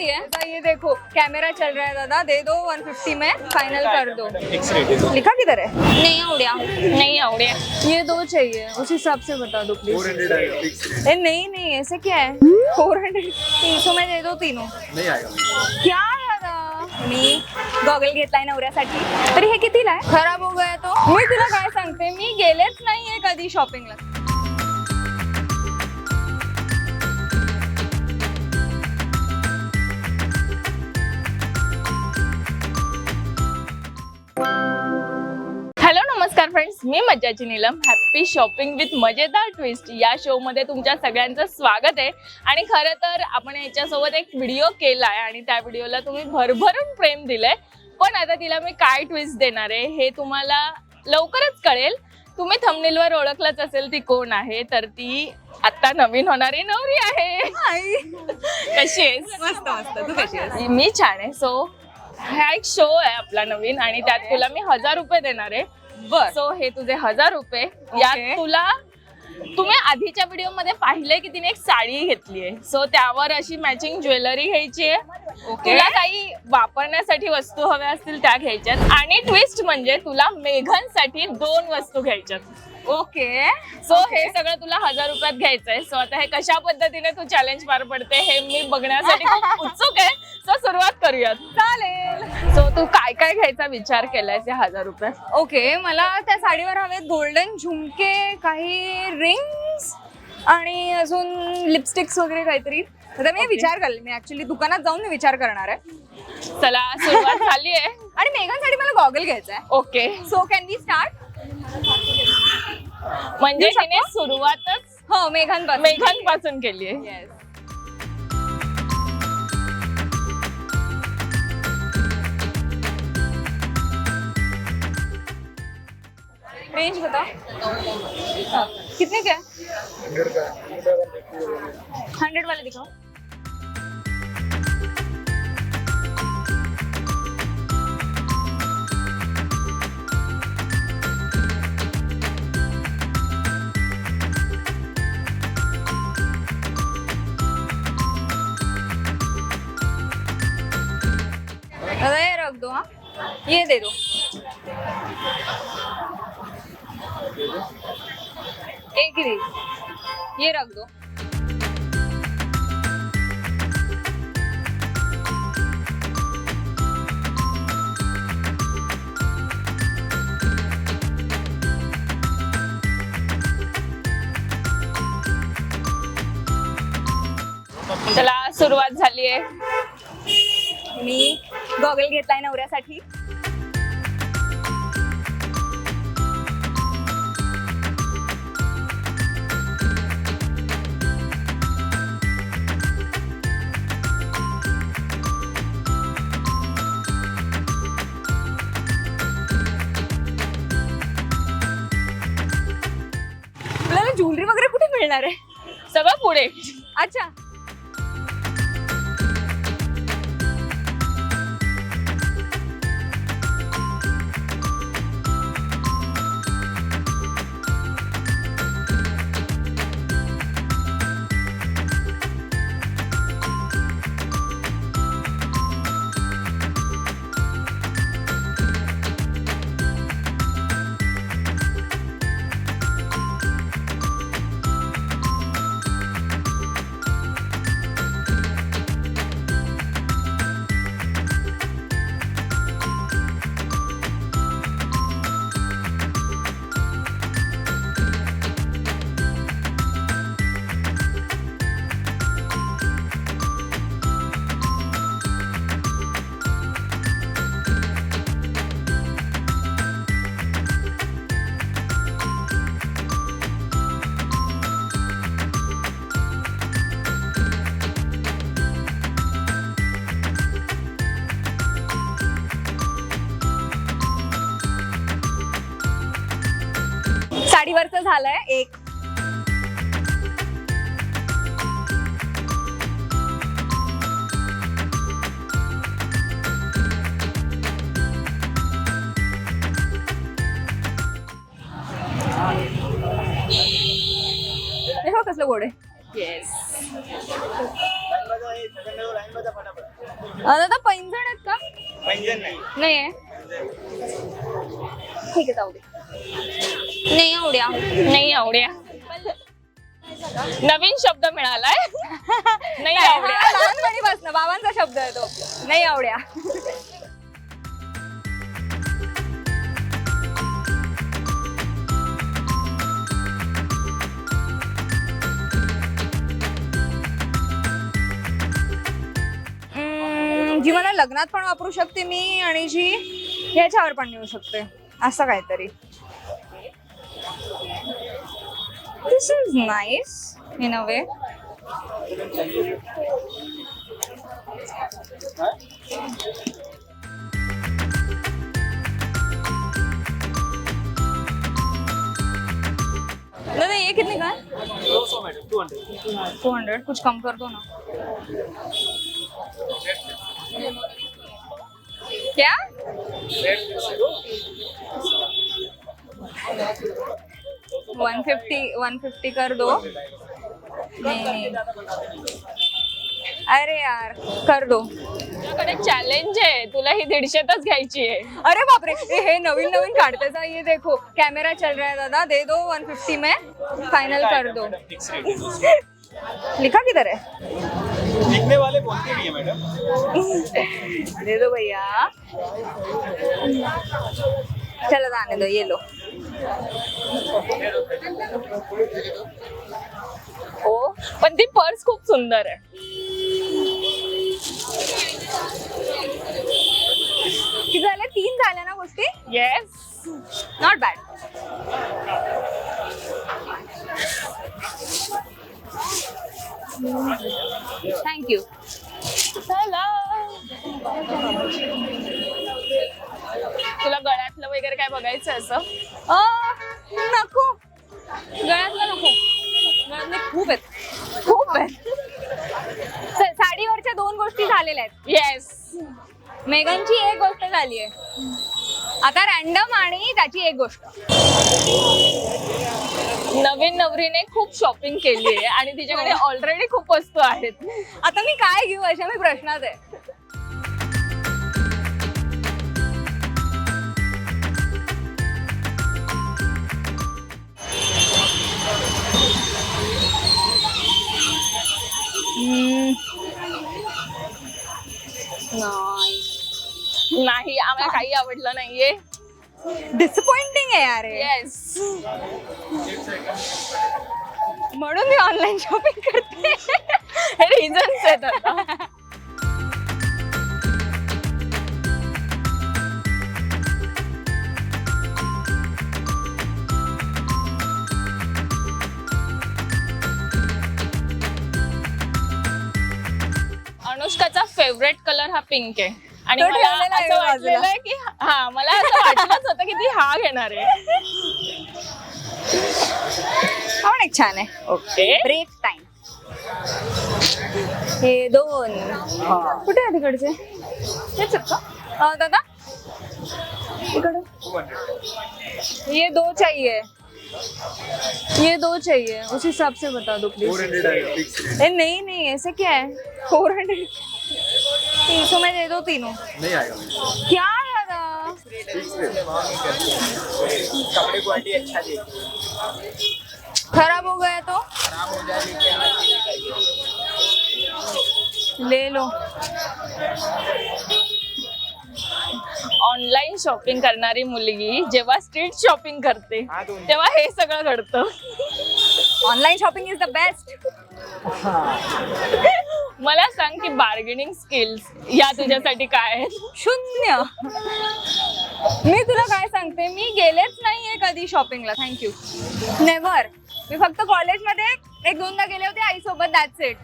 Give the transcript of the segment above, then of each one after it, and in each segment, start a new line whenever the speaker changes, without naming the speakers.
दिए दादा, ये देखो कैमरा चल रहा है दादा। दे दो 150 में फाइनल कर दो।
है
लिखा किधर है?
नहीं आवड्या नहीं आवड्या
ये दो चाहिए उस हिसाब से बता दो प्लीज़
400 आएगा फिक्स
ए नहीं नहीं ऐसे क्या है? फोर हंड्रेड तीन सौ में दे दो तीनों।
नाही आएगा।
क्या मी गॉगल घेतलाय नवऱ्यासाठी तरी हे कितीला आहे खराब हो गया तो। मी तुला काय सांगते मी गेलेच नाहीये कधी शॉपिंगला
नमस्कार फ्रेंड्स मी मज्जाची नीलम. हॅपी शॉपिंग विथ मजेदार ट्विस्ट या शो मध्ये तुमच्या सगळ्यांचं स्वागत आहे. आणि खरं तर आपण याच्यासोबत एक व्हिडिओ केला आहे आणि त्या व्हिडिओला तुम्ही भरभरून प्रेम दिलंय. पण आता तिला मी काय ट्विस्ट देणार आहे हे तुम्हाला लवकरच कळेल. तुम्ही थंबनेलवर ओळखलंच असेल ती कोण आहे तर ती आता नवीन होणारी नवरी आहे. कशी आहेस?
मस्त मस्त. तू कशी आहेस?
मी छान आहे. सो हा एक शो आहे आपला नवीन आणि त्यात तुला मी हजार रुपये देणार आहे.
बर.
सो हे तुझे हजार रुपये. यात तुला तुम्ही आधीच्या व्हिडिओमध्ये पाहिलंय की तिने एक साडी घेतली आहे. सो त्यावर अशी मॅचिंग ज्वेलरी घ्यायची आहे. तुला काही वापरण्यासाठी वस्तू हव्या असतील त्या घ्यायच्यात. आणि ट्विस्ट म्हणजे तुला मेघांसाठी दोन वस्तू घ्यायच्यात.
ओके.
सो हे सगळं तुला हजार रुपयात घ्यायचंय. सो आता हे कशा पद्धतीने तू चॅलेंज पार पडते हे मी बघण्यासाठी खूप उत्सुक आहे. सो सुरुवात करूयात.
चालेल.
सो तू काय काय घ्यायचा विचार केलाय ते हजार रुपये
ओके मला त्या साडीवर हवेत गोल्डन झुमके काही रिंग्स आणि अजून लिपस्टिक्स वगैरे काहीतरी. आता मी विचार करेल मी ऍक्च्युली दुकानात जाऊन मी विचार करणार आहे.
चला सुरुवात झाली आहे
आणि मेघांसाठी मला गॉगल घ्यायचा आहे
okay
so can we start
म्हणजे
देऊ शकतो?
तिने सुरुवातच
हो मेघांपासून.
मेघांपासून केली आहे.
येस रेंज बता कितने का हंड्रेड वाले दिखाओ। ये दे दो। एक ही दे ये रख दो।
चला सुरुवात झाली आहे
मी गॉगल घेतलाय नवऱ्यासाठी. मिळणार आहे.
सगळं पुढे.
अच्छा. साडीवरचं झालंय. एक. हे कसलं गोड आहे.
येस
पैंजण आहेत का?
पैंजण नाही.
नाही आहे ठीक आहे जाऊ दे. नाही आवड्या.
नाही आवड्या. नवीन शब्द मिळालाय. नाही आवड्या
हा, लहानपणीपासून बाबांचा शब्द आहे तो. नाही आवड्या. हम्म, जी मला लग्नात पण वापरू शकते मी आणि जी ह्याच्यावर पण नेऊ शकते. असं काहीतरी. This is nice in a way दादा ये कितने का? है टू हंड्रेड कुछ कम कर दो ना. क्या? वन फिफ्टी वन फिफ्टी कर दो। नहीं नहीं। अरे यार कर दो।
तुझ्याकडे चॅलेंज आहे. तुला ही दीडशेतच घ्यायची आहे.
अरे बापरे ए, हे नवीन नवीन काढते जा ये देखो. कैमरा चल रहा है दादा. दे दो 150 में. फाइनल कर दो. लिखा किधर है?
लिखने वाले बोलते नहीं है मैडम।
दे दो भैया। चलो आने दो ये लो।
ओ पण ती पर्स खूप सुंदर आहे.
किती झाले तीन झाल्या ना गोष्टी?
येस
नॉट बॅड स- साडीवरच्या दोन गोष्टी झालेल्या आहेत.
येस
मेघनची एक गोष्ट झाली आहे. आता रॅन्डम आणि त्याची एक गोष्ट.
नवीन नवरीने खूप शॉपिंग केली आहे आणि तिच्याकडे ऑलरेडी खूप वस्तू आहेत.
आता मी काय घेऊ अशा मी प्रश्नात आहे. नाही.
नाही आम्हाला काही आवडलं नाहीये.
डिसअपॉइंटिंग आहे यार हे.
येस
म्हणून मी ऑनलाईन शॉपिंग करते.
रिझन्स आहेत फेवरेट कलर हा पिंक आहे. आणि
तो
मला
ठेवलेला आहे
असं
बाजूला.
वाटलेलं की हा मला असं वाटलंच होतं की ती हा घेणार आहे.
हा पण एक छान आहे.
ओके.
ब्रेक टाइम हे दोन. कुठे आहे तिकडचे? हेच आहेत का? अं, दादा? इकडे. ये दो चाहिए ये दो चाहिए उस हिसाब से बता दो प्लीज़ ए नहीं नहीं ऐसे क्या है? फोर हंड्रेड तीन सौ में दे दो तीनों।
नहीं आएगा
क्या है दादा
कपड़े क्वालिटी अच्छा
खराब हो गया तो?
खराब हो जाए
ले लो।
ऑनलाईन शॉपिंग करणारी मुलगी जेव्हा स्ट्रीट शॉपिंग करते. तेव्हा हे सगळं घडतं.
Online shopping is the best
मला सांग की बार्गेनिंग स्किल्स या तुझ्यासाठी काय आहेत?
शून्य. मी तुला काय सांगते मी गेलेच नाहीये कधी शॉपिंगला थँक्यू नेव्हर मी फक्त कॉलेजमध्ये एक दोनदा गेले होते आईसोबत दॅट्स इट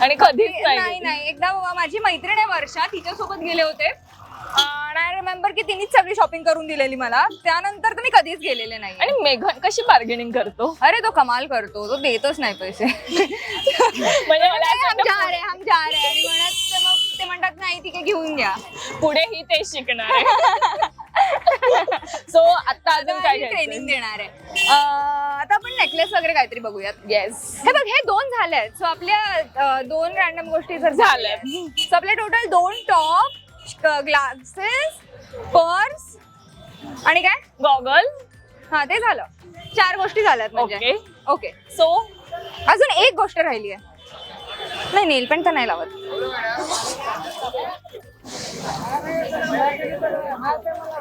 आणि कधीच
नाही
नाही.
नाही. एकदा बाबा माझी मैत्रीण आहे वर्षा तिच्यासोबत गेले होते. आणि आय रिमेंबर की तिनेच सगळी शॉपिंग करून दिलेली मला. त्यानंतर तर मी कधीच गेलेले नाही
आणि मेघन कशी बार्गेनिंग करतो?
अरे तो कमाल करतो. तो देतच नाही पैसे.
म्हणजे मला
नाही,
असं
हम जा
वाटतं
रे हम जा रे. आणि म्हणत ते मग ते म्हणतात नाही ठीक आहे घेऊन घ्या.
पुढेही ते शिकणार सो आता अजून काय
ट्रेनिंग देणार आहे. अं, आता आपण नेकलेस वगैरे काहीतरी बघूयात.
येस
हे बघ हे दोन झाले आहेत सो आपल्या अं, दोन रॅन्डम गोष्टी जर
झाल्यात.
सो आपले टोटल दोन टॉप ग्लासेस पर्स आणि काय?
गॉगल
हा ते झालं. चार गोष्टी झाल्यात म्हणजे.
ओके
ओके
सो
अजून एक गोष्ट राहिली आहे. नाही नेल पेंट तर नाही लावत.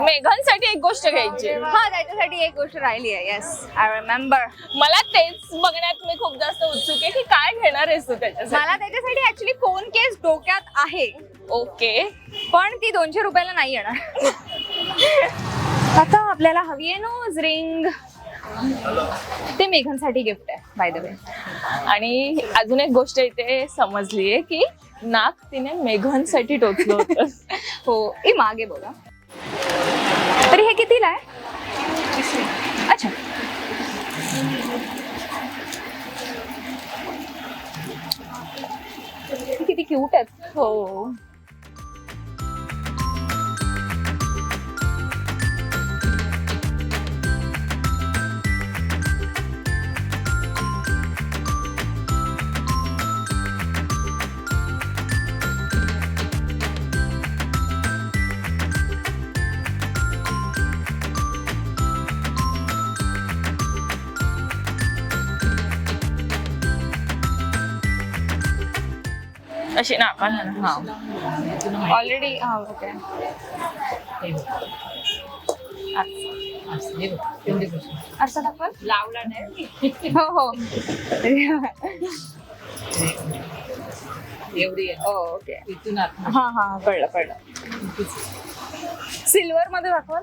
मेघांसाठी एक गोष्ट घ्यायची.
हा त्याच्यासाठी एक गोष्ट राहिली आहे. येस आय रिमेंबर
मला तेच बघण्यात मी खूप जास्त उत्सुक आहे की काय घेणार आहेस तू त्याच्यासाठी?
मला त्याच्यासाठी ऍक्च्युली फोन केस डोक्यात आहे?
ओके.
पण ती दोनशे रुपयाला नाही येणार. आता आपल्याला हवी आहे नोज रिंग. ते मेघांसाठी गिफ्ट आहे बाय द वे
आणि अजून एक गोष्ट इथे समजली आहे की नाक तिने मेघांसाठी टोचलं होतं.
हो ए मागे बघा. तरी हे कितीला आहे? अच्छा. किती क्यूट आहेत.
हो. अशी नाकाला हा.
ऑलरेडी हा ओके. असं
लावला नाही.
हो हो.
एवढी.
हो ओके.
इथून
हा हा कळलं कळलं. सिल्वर मध्ये दाखवाल?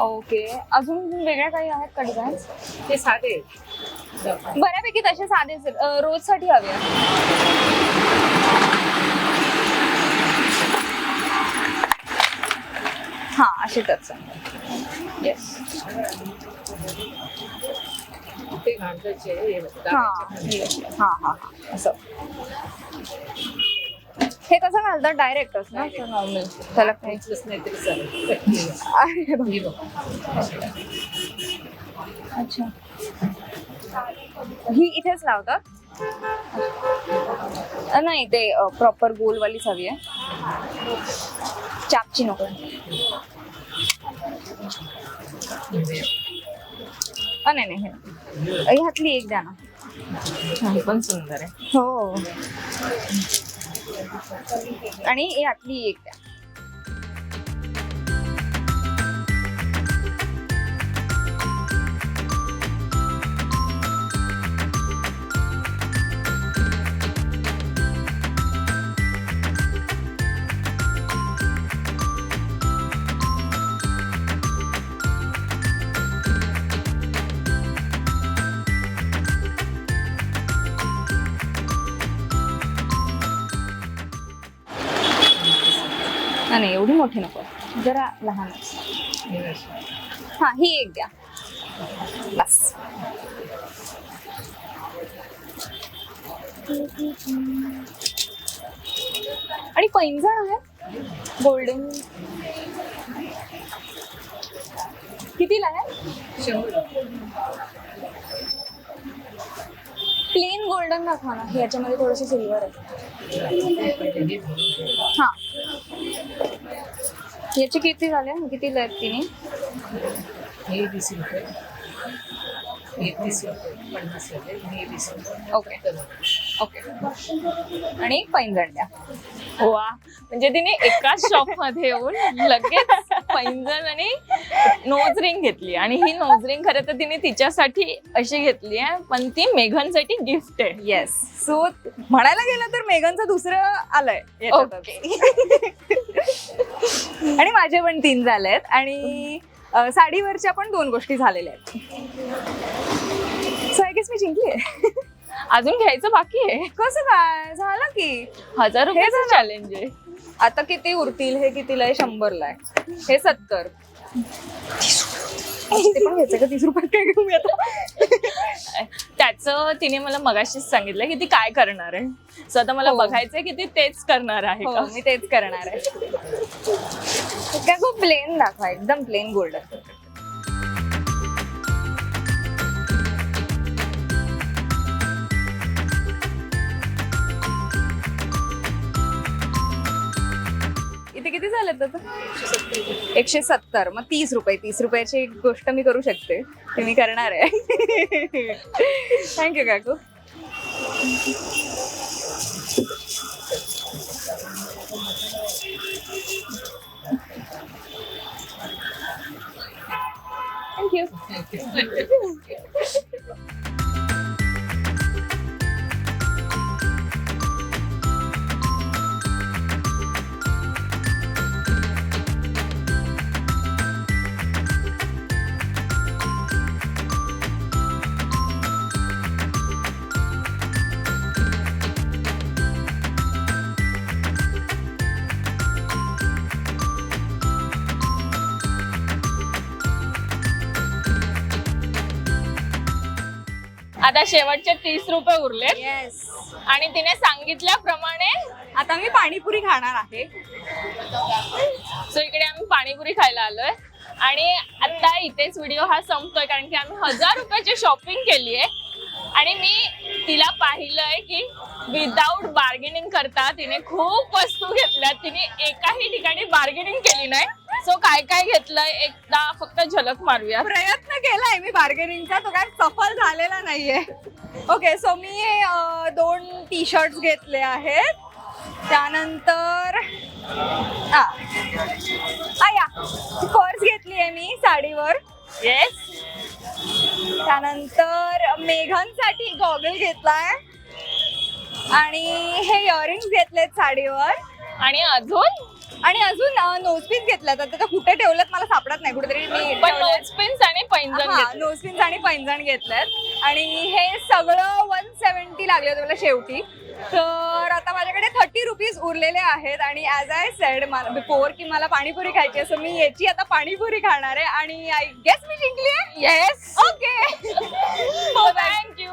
ओके. अजून वेगळ्या काही आहेत का
ते साधे
बऱ्यापैकी तसे साधेच रोजसाठी हवे. हा असे तरच येस
हे
हा. हा असं. हे कसं घालतात? डायरेक्टच ना नॉर्मल त्याला काही. अच्छा. ही इथेच लावतात. नाही ते प्रॉपर गोलवालीच हवी आहे. चापची नको. नाही नाही ह्यातली एक द्या ना.
पण सुंदर आहे.
हो. आणि यातली एक द्या. नाही, नाही एवढी मोठी नको. जरा लहान.
हां
हा ही एक द्या. बस. आणि पैंजण आहे. गोल्डन. कितीला आहे? प्लेन गोल्डन दाखवा ना. याच्यामध्ये थोडस सिल्वर आहे.
हां
हा. याचे किती झाले? कितीला आहेत तिने?
हे वीस रुपये.
ओके. ओके. आणि पैंजण द्या.
वा. म्हणजे तिने एकाच शॉपमध्ये येऊन लगेच पैंजण आणि नोज रिंग घेतली. आणि ही नोज रिंग खरं तर तिने तिच्यासाठी अशी घेतली आहे पण ती मेघांसाठी गिफ्ट आहे.
येस सो म्हणायला गेलं तर मेघनचं दुसरं आलंय याच्यातच. आणि माझे पण तीन झालेत. आणि अ, साडीवरच्या पण दोन गोष्टी झालेल्या आहेत. सो आय गेस मी जिंकली
अजून घ्यायचं बाकी आहे.
कसं काय झालं की.
हजार रुपयाचं
झालं.
चॅलेंज आहे.
आता किती उरतील हे कितीला आहे शंभरला आहे. हे सत्तर. ते पण घ्यायचं का? तीस रुपयात काय घेऊ मी आता?
त्याचं तिने मला मगाशीच सांगितलं की ती काय करणार आहे? सो आता मला
हो.
बघायचंय की ती तेच करणार आहे
हो
का?
मी तेच करणार आहे. काय खूप प्लेन दाखवा एकदम प्लेन गोल्डन झालं त्याचं एकशे सत्तर. मग तीस रुपये तीस रुपयाची एक गोष्ट मी करू शकते. ते मी करणार आहे. थँक्यू काकू. थँक्यू
आता शेवटचे तीस रुपये उरले
येस
आणि तिने सांगितल्याप्रमाणे
आता मी पाणीपुरी खाणार आहे.
सो इकडे आम्ही पाणीपुरी खायला आलोय. आणि आता इथेच व्हिडिओ हा संपतोय कारण की आम्ही हजार रुपयाची शॉपिंग केली आहे. आणि मी तिला पाहिलंय की विदाऊट बार्गेनिंग करता तिने खूप वस्तू घेतल्या तिने एकाही ठिकाणी बार्गेनिंग केली नाही. सो काय काय घेतलंय? एकदा फक्त झलक मारूया
प्रयत्न केलाय मी बार्गेनिंगचा तो काय सफल झालेला नाहीये. ओके सो मी अं, दोन टी शर्ट घेतले आहेत. त्यानंतर आ आ, या. पर्स घेतली आहे मी साडीवर.
येस
त्यानंतर मेघांसाठी गॉगल घेतलाय. आणि हे इयरिंग्स घेतलेत साडीवर.
आणि अजून?
आणि अजून नोजपीस घेतल्यात. आता त्या कुठे ठेवल्यात मला सापडत नाही. कुठेतरी मी
पण. नोजपिन्स आणि पैंजण घेतले
नोजपिन्स आणि पैंजण घेतलेत. आणि हे सगळं वन सेवन्टी लागले होते मला शेवटी. तर आता माझ्याकडे थर्टी रुपीज उरलेले आहेत. आणि ॲज आय सेड मला बिफोर की मला पाणीपुरी खायची असं मी याची आता पाणीपुरी खाणार आहे. आणि आय गेस मी जिंकली आहे?
Yes
okay
thank you